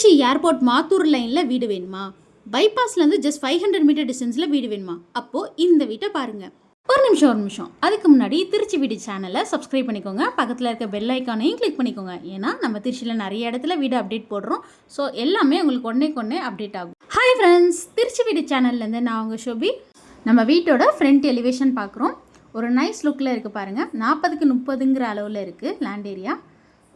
Trichy airport Mathur லைனில் வீடு வேணுமா? பைபாஸ்லேருந்து ஜஸ்ட் ஃபைவ் ஹண்ட்ரட் மீட்டர் டிஸ்டன்ஸில் வீடு வேணுமா? அப்போது இந்த வீட்டை பாருங்கள் ஒரு நிமிஷம் ஒரு நிமிஷம். அதுக்கு முன்னாடி திருச்சி வீடு சேனலை சப்ஸ்கிரைப் பண்ணிக்கோங்க. பக்கத்தில் இருக்க பெல் ஐக்கானையும் கிளிக் பண்ணிக்கோங்க. ஏன்னா நம்ம திருச்சியில் நிறைய இடத்துல வீடு அப்டேட் போடுறோம். ஸோ எல்லாமே உங்களுக்கு ஒன்றே கொன்னே அப்டேட் ஆகும். ஹாய் ஃப்ரெண்ட்ஸ் திருச்சி வீடு சேனல்லேருந்து நான் உங்கள் ஷோபி. நம்ம வீட்டோட ஃப்ரண்ட் எலிவேஷன் பார்க்குறோம். ஒரு நைஸ் லுக்கில் இருக்குது பாருங்கள் நாற்பதுக்கு முப்பதுங்கிற அளவில் இருக்குது லேண்ட் ஏரியா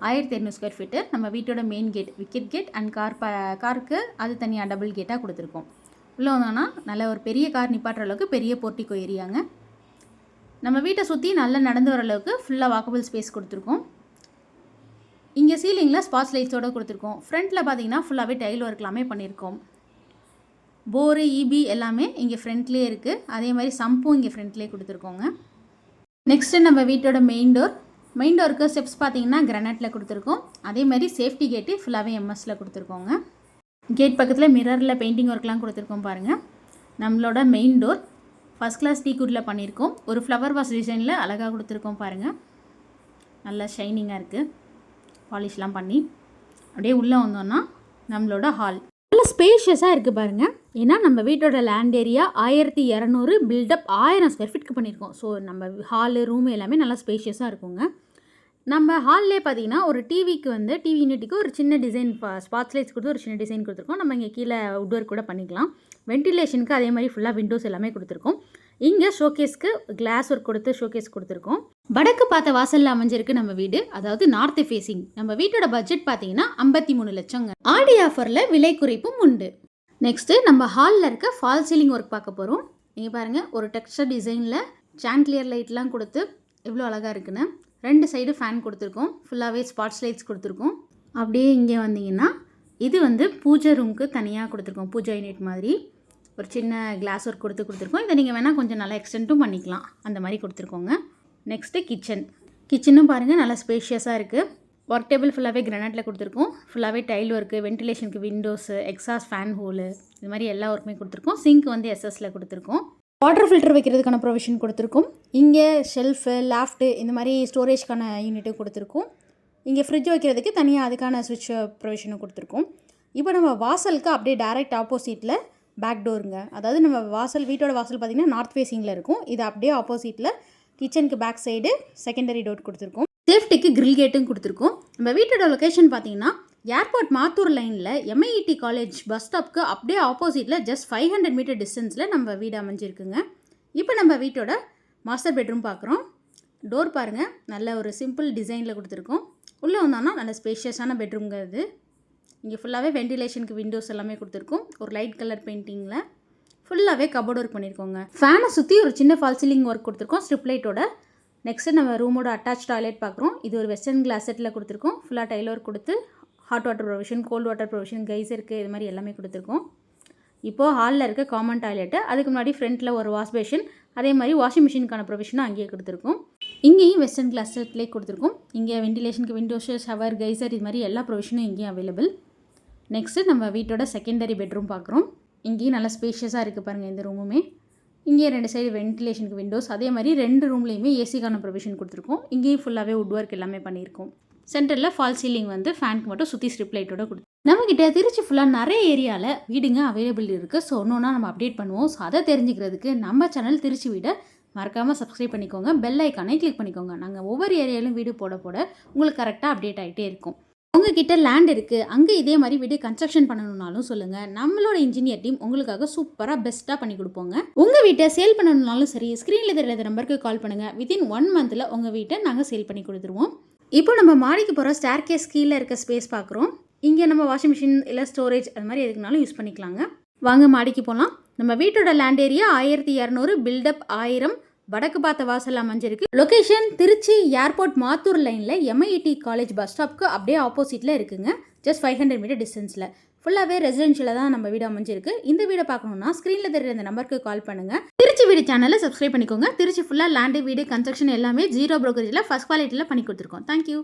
ஆயிரத்தி இரநூறு ஸ்கொயர் ஃபீட்டு நம்ம வீட்டோட main gate wicket gate and car ப காருக்கு அது தனியாக டபுள் கேட்டாக கொடுத்துருக்கோம். உள்ளே வந்தோன்னா நல்ல ஒரு பெரிய கார் நிப்பாட்டுற அளவுக்கு பெரிய போர்ட்டிக்கோ ஏரியாங்க. நம்ம வீட்டை சுற்றி நல்லா நடந்து வர அளவுக்கு ஃபுல்லாக வாக்கபிள் ஸ்பேஸ் கொடுத்துருக்கோம். இங்கே சீலிங்கில் ஸ்பாட்ஸ் லைட்ஸோடு கொடுத்துருக்கோம். ஃப்ரண்ட்டில் பார்த்தீங்கன்னா ஃபுல்லாகவே டைல் ஒர்க் எல்லாமே பண்ணியிருக்கோம். போரு இபி எல்லாமே இங்கே ஃப்ரண்ட்லேயே இருக்குது அதே மாதிரி சம்பும் இங்கே ஃப்ரண்ட்லேயே கொடுத்துருக்கோங்க. நெக்ஸ்ட்டு நம்ம வீட்டோட மெயின் டோர் மெயின் டோருக்கு ஸ்டெப்ஸ் பார்த்தீங்கன்னா கிரானைட்டில் கொடுத்துருக்கோம். அதே மாதிரி சேஃப்டி கேட்டு ஃபுல்லாகவே எம்எஸில் கொடுத்துருக்கோங்க. கேட் பக்கத்தில் மிரரில் பெயிண்டிங் ஒர்க்லாம் கொடுத்துருக்கோம் பாருங்கள் நம்மளோட மெயின் டோர் ஃபஸ்ட் கிளாஸ் டீக்குட்டில் பண்ணியிருக்கோம். ஒரு ஃப்ளவர் வாஸ் டிசைனில் அழகாக கொடுத்துருக்கோம் பாருங்கள் நல்லா ஷைனிங்காக இருக்குது பாலிஷ்லாம் பண்ணி அப்படியே உள்ளே வந்தோன்னா நம்மளோட ஹால் நல்லா ஸ்பேஷியஸாக இருக்குது பாருங்கள் ஏன்னா நம்ம வீட்டோட லேண்ட் ஏரியா ஆயிரத்தி இரநூறு பில்டப் ஆயிரம் ஸ்கொயர் ஃபீட்க்கு பண்ணியிருக்கோம். ஸோ நம்ம ஹாலு ரூம் எல்லாமே நல்லா ஸ்பேஷியஸாக இருக்குங்க. நம்ம ஹால்லே பார்த்தீங்கன்னா ஒரு டிவிக்கு வந்து டிவி யூனிட்டுக்கு ஒரு சின்ன டிசைன் ஸ்பாட்ஸ் லைட்ஸ் கொடுத்து ஒரு சின்ன டிசைன் கொடுத்துருக்கோம். நம்ம இங்கே கீழே உட் ஒர்க் கூட பண்ணிக்கலாம். வென்டிலேஷனுக்கு அதே மாதிரி ஃபுல்லாக விண்டோஸ் எல்லாமே கொடுத்துருக்கோம். இங்கே ஷோகேஸ்க்கு கிளாஸ் ஒர்க் கொடுத்து ஷோகேஸ் கொடுத்துருக்கோம். வடக்கு பார்த்த வாசலில் அமைஞ்சிருக்கு நம்ம வீடு அதாவது நார்த் ஃபேஸிங் நம்ம வீட்டோட பட்ஜெட் பார்த்தீங்கன்னா ஐம்பத்தி மூணு லட்சங்க. ஆடி ஆஃபரில் விலை குறைப்பும் உண்டு. நெக்ஸ்ட்டு நம்ம ஹாலில் இருக்க ஃபால் சீலிங் ஒர்க் பார்க்க போகிறோம் நீங்கள் பாருங்கள் ஒரு டெக்ஸ்டர் டிசைனில் சாண்ட்லியர் லைட்லாம் கொடுத்து எவ்வளோ அழகாக இருக்குன்னு. ரெண்டு சைடு ஃபேன் கொடுத்துருக்கோம். ஃபுல்லாகவே ஸ்பாட்ஸ் லைட்ஸ் கொடுத்துருக்கோம். அப்படியே இங்கே வந்தீங்கன்னா இது வந்து பூஜை ரூமுக்கு தனியாக கொடுத்துருக்கோம். பூஜை யூனிட் மாதிரி. ஒரு சின்ன கிளாஸ் ஒர்க் கொடுத்து கொடுத்துருக்கோம். இதை நீங்கள் வேணால் கொஞ்சம் நல்லா எக்ஸ்டென்ட்டும் பண்ணிக்கலாம். அந்த மாதிரி கொடுத்துருக்கோங்க. நெக்ஸ்ட்டு கிச்சன் கிச்சனும் பாருங்கள் நல்லா ஸ்பேஷியஸாக இருக்குது ஒர்க் டேபிள் ஃபுல்லாகவே கிரானைட்டில் கொடுத்துருக்கோம். ஃபுல்லாகவே டைல் ஒர்க்கு வென்டிலேஷனுக்கு விண்டோஸு எக்ஸாஸ் ஃபேன் ஹோலு இது மாதிரி எல்லா ஒர்க்குமே கொடுத்துருக்கோம். சிங்க் வந்து எஸ்எஸில் கொடுத்துருக்கோம். வாட்டர் ஃபில்டர் வைக்கிறதுக்கான ப்ரொவிஷன் கொடுத்துருக்கோம். இங்கே ஷெல்ஃபு லாஃப்ட்டு இந்த மாதிரி ஸ்டோரேஜ்க்கான யூனிட்டும் கொடுத்துருக்கோம். இங்கே ஃப்ரிட்ஜ் வைக்கிறதுக்கு தனியாக அதுக்கான சுவிட்ச் ப்ரொவிஷனும் கொடுத்துருக்கோம். இப்போ நம்ம வாசலுக்கு அப்படியே டைரக்ட் ஆப்போசிட்டில் பேக் டோருங்க அதாவது நம்ம வாசல் வீட்டோட வாசல் பார்த்திங்கன்னா நார்த் ஃபேஸிங்கில் இருக்கும். இது அப்படியே ஆப்போசிட்டில் கிச்சனுக்கு பேக் சைடு செகண்டரி டோர் கொடுத்துருக்கோம். சேஃப்டிக்கு கிரில் கேட்டும் கொடுத்துருக்கோம். நம்ம வீட்டோட லொக்கேஷன் பார்த்தீங்கன்னா ஏர்போர்ட் மாத்தூர் லைனில் எம்ஐஇடி காலேஜ் பஸ் ஸ்டாப்க்கு அப்படியே ஆப்போசிட்டில் ஜஸ்ட் ஃபைவ் ஹண்ட்ரட் மீட்டர் டிஸ்டன்ஸில் நம்ம வீடு அமைஞ்சிருக்குங்க. இப்போ நம்ம வீட்டோட மாஸ்டர் பெட்ரூம் பார்க்குறோம். டோர் பாருங்கள் நல்ல ஒரு சிம்பிள் டிசைனில் கொடுத்துருக்கோம். உள்ளே வந்தோன்னா நல்ல ஸ்பேஷியஸான பெட்ரூம்ங்க இது. இங்கே ஃபுல்லாகவே வென்டிலேஷனுக்கு விண்டோஸ் எல்லாமே கொடுத்துருக்கோம். ஒரு லைட் கலர் பெயிண்டிங்கில் ஃபுல்லாகவே கபோர்ட் ஒர்க் பண்ணியிருக்கோங்க ஃபேனை சுற்றி ஒரு சின்ன ஃபால் சீலிங் ஒர்க் கொடுத்துருக்கோம். ஸ்ட்ரிப் லைட்டோட நெக்ஸ்ட்டு நம்ம ரூமோட அட்டாச் டாய்லெட் பார்க்குறோம். இது ஒரு வெஸ்டர்ன் கிளாஸ் செட்டில் கொடுத்துருக்கோம். ஃபுல்லாக டைலர் கொடுத்து hot water provision cold water provision கைசருக்கு இது மாதிரி எல்லாமே கொடுத்துருக்கோம். இப்போது ஹாலில் இருக்க காமன் டாய்லெட்டு அதுக்கு முன்னாடி ஃப்ரண்ட்டில் ஒரு வாஷ் பேஷன் அதே மாதிரி வாஷிங் மிஷினுக்கான ப்ரொவிஷனும் அங்கேயே கொடுத்துருக்கோம். இங்கேயும் வெஸ்டர்ன் கிளாஸ் செட்லேயே கொடுத்துருக்கோம். இங்கே வென்டிலேஷனுக்கு விண்டோஸு ஷவர் கைசர் இது மாதிரி எல்லா ப்ரொவிஷனும் இங்கேயும் அவைலபிள் நெக்ஸ்ட்டு நம்ம வீட்டோட செகண்டரி பெட்ரூம் பார்க்குறோம். இங்கேயும் நல்லா ஸ்பேஷியஸாக இருக்குது பாருங்கள் இந்த ரூமுமே இங்கே ரெண்டு சைடு வென்டிலேஷனுக்கு விண்டோஸ் அதே மாதிரி ரெண்டு ரூம்லேயுமே ஏசிக்கான ப்ரொவிஷன் கொடுத்துருக்கோம். இங்கேயும் ஃபுல்லாகவே வுட் ஒர்க் எல்லாமே பண்ணியிருக்கோம். சென்டரில் ஃபால் சீலிங் வந்து ஃபேனுக்கு மட்டும் சுற்றி ஸ்ட்ரிப் லைட்டோட கொடுத்து நம்மக்கிட்ட திருச்சி ஃபுல்லாக நிறைய ஏரியாவில் வீடுங்க அவைலபிள் இருக்குது ஸோ ஒன்று நம்ம அப்டேட் பண்ணுவோம். ஸோ அதை தெரிஞ்சுக்கிறதுக்கு நம்ம சேனல் திருச்சி வீடை மறக்காமல் சப்ஸ்கிரைப் பண்ணிக்கோங்க. பெல் ஐக்கானை கிளிக் பண்ணிக்கோங்க. நாங்கள் ஒவ்வொரு ஏரியாவிலும் வீடு போட போட உங்களுக்கு கரெக்டாக அப்டேட் ஆகிட்டே இருக்கும். உங்ககிட்ட லேண்ட் இருக்குது அங்கே இதே மாதிரி வீடு கன்ஸ்ட்ரக்ஷன் பண்ணணும்னாலும் சொல்லுங்கள் நம்மளோட இன்ஜினியர் டீம் உங்களுக்காக சூப்பராக பெஸ்ட்டாக பண்ணி கொடுப்போங்க. உங்கள் வீட்டை சேல் பண்ணணும்னாலும் சரி ஸ்க்ரீனில் தெரியாத நம்பருக்கு கால் பண்ணுங்கள் வித்தின் ஒன் மந்தில் உங்கள் வீட்டை நாங்கள் சேல் பண்ணி கொடுத்துருவோம். இப்போ நம்ம மாடிக்கு போகிற ஸ்டேர் கேஸ் கீழே இருக்க ஸ்பேஸ் பார்க்குறோம். இங்கே நம்ம வாஷிங் மிஷின் இல்லை ஸ்டோரேஜ் அது மாதிரி எதுக்குனாலும் யூஸ் பண்ணிக்கலாங்க. வாங்க மாடிக்கு போகலாம் நம்ம வீட்டோட லேண்ட் ஏரியா ஆயிரத்தி இரநூறு பில்டப் ஆயிரம் வடக்கு பார்த்த வாசல் அமைஞ்சிருக்கு. லொகேஷன் திருச்சி ஏர்போர்ட் மாத்தூர் லைனில் எம்ஐடி காலேஜ் பஸ் ஸ்டாப்க்கு அப்படியே ஆப்போசிட்டில் இருக்குங்க. ஜஸ்ட் ஃபைவ் ஹண்ட்ரட் மீட்டர் டிஸ்டன்ஸில் ஃபுல்லாகவே ரெசிடென்ஷியலில் தான் நம்ம வீடு அமைஞ்சிருக்கு. இந்த வீடை பார்க்கணுன்னா ஸ்க்ரீனில் தெரியுற இந்த நம்பருக்கு கால் பண்ணுங்கள் திருச்சி வீடு சேனலை சப்ஸ்கிரைப் பண்ணிக்கோங்க. திருச்சி ஃபுல்லாக லேண்டு வீடு கன்ஸ்ட்ரக்ஷன் எல்லாமே ஜீரோ ப்ரோக்கரேஜில் ஃபஸ்ட் குவாலிட்டியில் பண்ணி கொடுத்துருக்கோம். தேங்க்யூ